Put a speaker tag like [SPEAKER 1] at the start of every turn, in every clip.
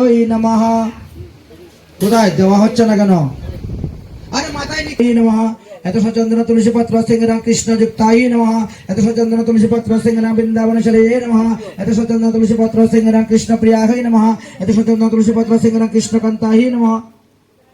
[SPEAKER 1] ওই নমঃ। কোথায়? দেওয়া হচ্ছে না কেন? আরে মাথায় নিয়ে নমঃ। এত সচন্দ্র তুলসী পত্র, সিংহ কৃষ্ণ যুক্তাই নমঃ। এত সচন্দ্র তুলসী পত্র, সিংহ বৃন্দাবন চলে নমঃ। এত সচন্দ্র তুলসী পত্র, সিংহ কৃষ্ণ প্রিয়াহৈ নমঃ। এত সচন্দ্র তুলসী পত্র, সিংহ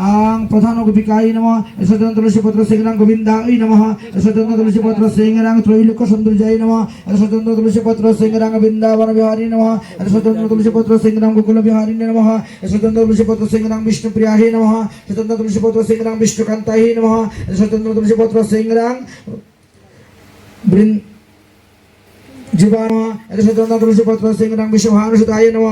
[SPEAKER 1] স্বতন্ত্র তুলসী পত্র সিংহ আং প্রধান গোপিকাই নমঃ স্বতন্ত্র তুলসী পত্র সিংহ গোবিন্দাই নমঃ স্বতন্ত্র তুলসী পত্র সিংহ ত্রৈলোক্য সৌন্দর্যাই নমঃ স্বতন্ত্র তুলসী পত্র সিংহ বৃন্দাবন বিহারী নমঃ স্বতন্ত্র তুলসী পত্র সিংহ গোকুল বিহারী নমঃ স্বতন্ত্র তুলসী পত্র সিংহ বিষ্ণুপ্রিয়াহি নমঃ স্বতন্ত্র তুলসী পত্র সিংহ বিষ্ণুকান্তাই নমঃ স্বতন্ত্র তুলসী পত্র সিংহ বৃন্দ জীবান এত স্বতন্ত্র তুলসী পত্র, সিংহ বিশ্বভানু সুতায় নম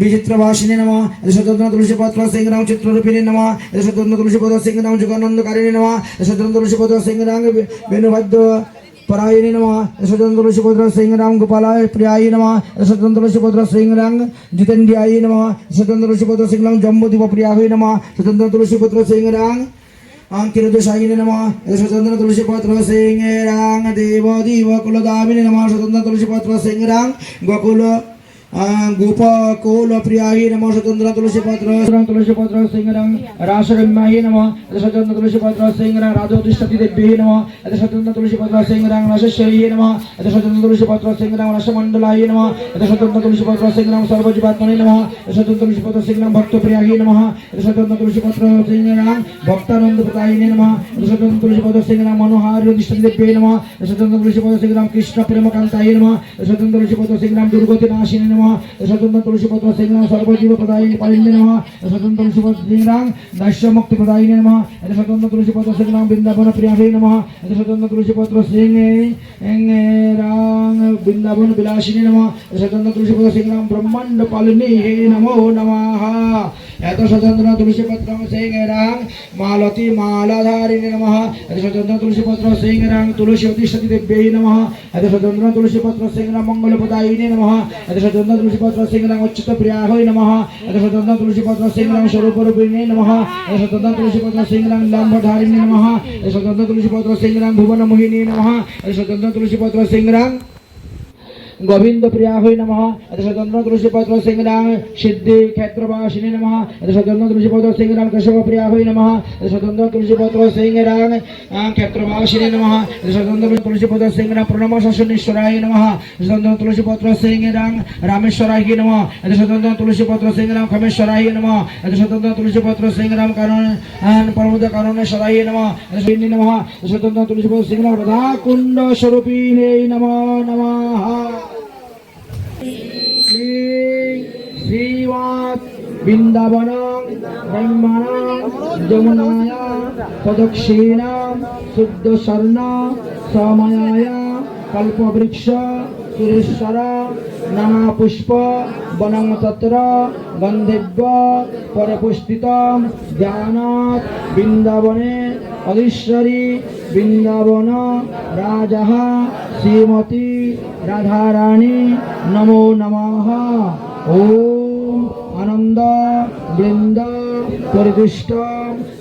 [SPEAKER 1] বিচিত্র ভাষিনী নম এত স্বতন্ত্র তুলসী পত্র, সিংহ চিত্ররূপিণী, নম এত স্বতন্ত্র তুলসী পত্র, সিংহ যুগানন্দকারিণী, নম এত স্বতন্ত্র তুলসী পত্র, সিংহ বেণুভদ্র পরায়ণী, নম স্বতন্ত্র তুলসী পত্র, সিংহ গোপালায় প্রিয়ায়, নম স্বতন্ত্র তুলসী পত্র, সিংহ জিতেন্দ্রিয়ায়, নম স্বতন্ত্র তুলসী পত্র, সিংহ জম্বুদীপ প্রিয়াহৈ নম স্বতন্ত্র ಅಂಕಿರುದುಶಾಯಿನಿ ನಮಃ ಯಶಚಂದ್ರ ತುಳಸಿ ಪತ್ರ ಸಿಂಗ್ ರಾಂಗ್ ದೇವ ದೇವ ಕುಲದಾಮಿನಿ ನಮಃ ಸ್ವತಂತ್ರ ತುಳಸಿ ಪತ್ರ ಸಿಂಗ್ ರಾಂಗ್ ಗೋಕುಲ गोकुल गोपकुल प्रियाहि नमः स्वतन्त्र तुलसी पत्र तुलसी पत्र सिंहरांग रासरम्याहि नमः स्वतन्त्र तुलसी पत्र सिंहरांग राजोतिष्ठति देव्यै नमः स्वतन्त्र तुलसी पत्र सिंहरांग रसश्वरी नमः स्वतन्त्र तुलसी पत्र सिंहरांग रसमण्डलाय नमः स्वतन्त्र तुलसी पत्र सिंहरांग सर्वजीवात्मने नमः स्वतन्त्र तुलसी पत्र सिंहरांग भक्तप्रियाहि नमः स्वतन्त्र तुलसी पत्र सिंहरांग भक्तानंद प्रदायिने नमः स्वतन्त्र तुलसी पत्र सिंहरांग मनोहार्य दिष्टति देव्यै नमः स्वतन्त्र तुलसी पत्र सिंहरांग कृष्ण प्रेमकान्ताय नमः स्वतन्त्र तुलसी पत्र सिंहरांग दुर्गति नाशिने नमः स्वतन्त्र तुलसी पत्र सिंहरांग सर्वजीव प्रदायिने पालिने नमः स्वतन्त्र तुलसी पत्र सिंहरांग नश्य मुक्ति प्रदायिने नमः स्वतन्त्र तुलसी पत्र सिंहरांग वृंदावन प्रियाभे नमः स्वतन्त्र तुलसी पत्र सिंहरांग वृंदावन विलासिने नमः स्वतन्त्र तुलसी पत्र सिंहरांग ब्रह्मांड पालिने हे नमो नमः এত স্বতন্ত্র তুলসী পত্র সিংহরাং মালতী মালাধারিণী নমঃ এত স্বতন্ত্র তুলসী পত্র সিংহরাং তুলসী অতিষ্ঠতি দেব্যৈ নমঃ এত স্বতন্ত্র তুলসী পত্র সিংহরাং মঙ্গলপদায়িনী নমঃ এত স্বতন্ত্র তুলসী পত্র সিংহরাং উচ্চিত প্রিয়াহৈ নমঃ। এত স্বতন্ত্র তুলসী পত্র সিংহরাং স্বরূপরূপিণী নমঃ। এত স্বতন্ত্র তুলসী পত্র সিংহরাং লম্বধারিণী নমঃ। এত স্বতন্ত্র তুলসী सिंह সিংহরাং ভুবন মোহিনী নমঃ। এত স্বতন্ত্র তুলসী পত্র সিংহরাং গোবিন্দ প্রিয়াহৈ নমঃ। তুলসী পত্র সিংহরাং সিদ্ধি ক্ষেত্রবাসিনী নমঃ। এত স্বতন্ত্র তুলসী পত্র সিংহরাং কেশব প্রিয়াহৈ নমঃ। এত স্বতন্ত্র তুলসী পত্র সিংহরাং ক্ষেত্রবাসিনী নমঃ। এত স্বতন্ত্র তুলসী পত্র সিংহরাং প্রণম শাসনেশ্বরায় নমঃ। স্বতন্ত্র তুলসী পত্র সিংহরাং রামেশ্বরায় নমঃ। এত স্বতন্ত্র তুলসী পত্র সিংহরাং খমেশ্বরায় নমঃ। স্বতন্ত্র তুলসী পত্র সিংহরাং কারণ পরমদ কারণেশ্বরায় নমঃ। নমঃ স্বতন্ত্র তুলসী পত্র সিংহরাং রাধা কুণ্ড নমঃ। শ্রীমৎ বৃন্দাবন ব্রহ্মণ যমুনায় প্রদক্ষিণ শুদ্ধ স্বর্ণ সময়ায়, কল্পবৃক্ষ, সুরেশ্বর, নানা পুষ্প বনং গন্ধব্য পরপুষ্পিত ধ্যানাৎ বৃন্দাবনে অধীশ্বরী, বৃন্দাবন রাজা শ্রীমতী নমো নমঃ। ওম আনন্দ বৃন্দ পরিদুষ্ট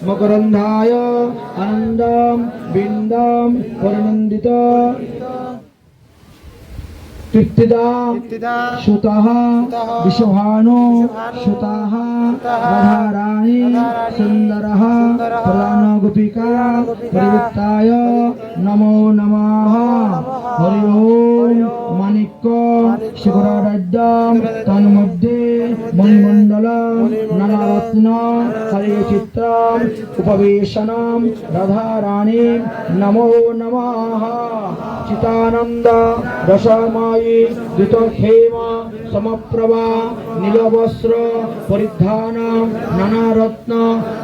[SPEAKER 1] মকরন্ধায় আনন্দম বৃন্দম পরিনন্দিত। তৃপ্তিদা সুতः বিশ্বভানু সুতাः রাধারাণী সুন্দরः প্রধান গোপিকা পরিবৃত্তায় নমো নমঃ। হরি ওম মাণিক্য শিখরারাজ্য নানারত্ন হরে চিত্র উপবেশনম রাধারাণী নমো নমঃ। চিতানন্দ রসমায়ী দ্রুতক্ষেম সমপ্রভা, নীলবস্ত্র, পরিধান নানা রত্ন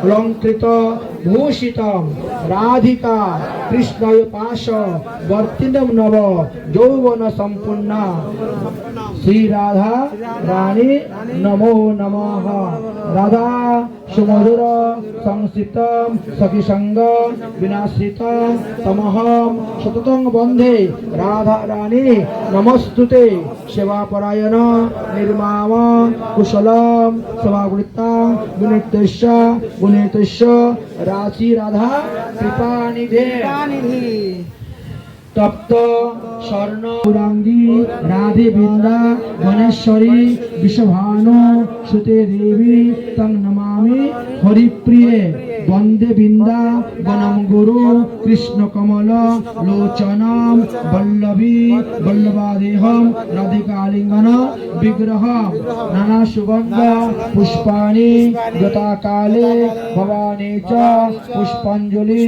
[SPEAKER 1] অলঙ্কৃত, ভূষিতম, রাধিকা, কৃষ্ণয় পাশ, বর্তিনম নব যৌবন সম্পূর্ণ। শ্রী রাধা রানী, নমো নমঃ। রাধা সংস্থিতম সখী সঙ্গ বিনাশ্রিতম তমহম। সততং বন্ধে রাধা রানী নমস্তুতে। সেবাপরায়ণ নির্মাম কুশলম সমাবৃত্তাং গুণিতস্য গুণিতস্য রাশি রাধা কৃপানিধে। তপ্ত স্বর্ণ রাধে বৃন্দা গণেশ্বরী বিশ্বভানু সুতে দেবী তং নমামি। হরিপ্রিয়ে, বন্দে বৃন্দা, বনম গুরু, কৃষ্ণ কমল, লোচনম, বল্লভী, বল্লভাদেহম, রাধিকালিঙ্গন, বিগ্রহ, নানা সুগন্ধ পুষ্পাণি, যথাকালে ভবানী চ, পুষ্পাঞ্জলি,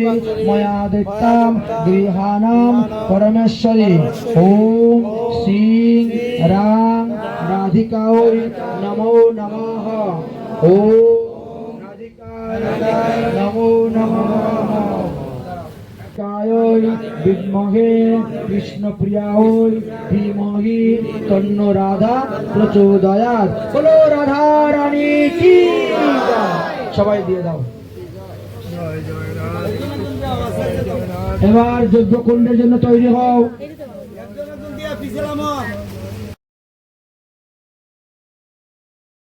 [SPEAKER 1] ময়া দত্তাম গৃহাণাম পরমেশ্বরী। ওম শ্রীং রাং রাধিকায় নমো নমঃ। ওম রাধিকায় নমো নমঃ। কায় বিদ্মহে কৃষ্ণপ্রিয়ায় ধীমহি তন্ন রাধা প্রচোদয়াৎ বলো রাধা রানী, কি। সবাই দিয়ে দাও। এবার যজ্ঞকুণ্ডের জন্য তৈরি হও।